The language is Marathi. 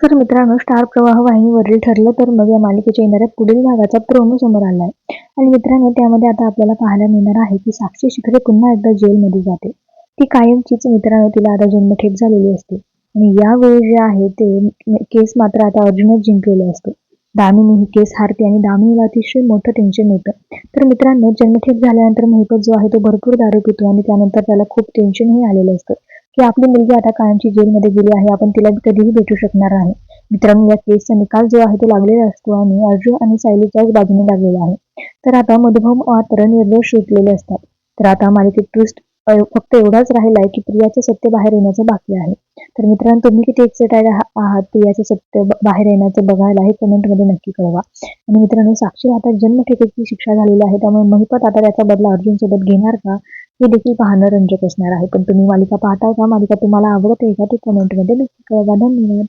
तर मित्रांनो स्टार प्रवाह वाहिनीवरील ठरलं तर मग या मालिकेच्या येणाऱ्या पुढील भागाचा प्रोमो समोर आला आहे आणि मित्रांनो त्यामध्ये आता आपल्याला पाहायला मिळणार आहे की साक्षी शिखरे पुन्हा एकदा जेलमध्ये जाते. ती कायमचीच मित्रांनो तिला आता जन्मठेप झालेली असते. आणि यावेळी जे आहे ते केस मात्र आता अर्जुनच जिंकलेले असतो. दामिनी ही केस हारते आणि दामिनीला अतिशय मोठं टेन्शन येतं. तर मित्रांनो जन्मठेप झाल्यानंतर महिपत जो आहे तो भरपूर दारू पितो आणि त्यानंतर त्याला खूप टेन्शनही आलेलं असतं. की आपली मुलगी आता कायमची जेलमध्ये गेली आहे आपण तिला कधीही भेटू शकणार नाही. मित्रांनो या केसचा निकाल जो आहे तो लागलेला असतो आणि अर्जुन आणि सायलीच्याच बाजूने लागलेला आहे. तर आता मधुभाऊ मात्र निर्दोष शिकलेले असतात. तर आता मालिकेत ट्विस्ट फक्त एवढाच राहिला आहे की प्रियाचे सत्य बाहेर येण्याचं बाकी आहे. तर मित्रांनो तुम्ही किती एक्साइटेड आहात प्रियाचे सत्य बाहेर येण्याचं बघायला हे कमेंटमध्ये नक्की कळवा. आणि मित्रांनो साक्षी आता जन्मठेपेची शिक्षा झालेली आहे त्यामुळे महिपत आता त्याचा बदला अर्जुन सोबत घेणार का? हे देखील पाहणं रंजक असणार आहे. पण तुम्ही मालिका पाहताय का? मालिका तुम्हाला आवडते का? ते कमेंटमध्ये नक्की कळवा. धन्यवाद.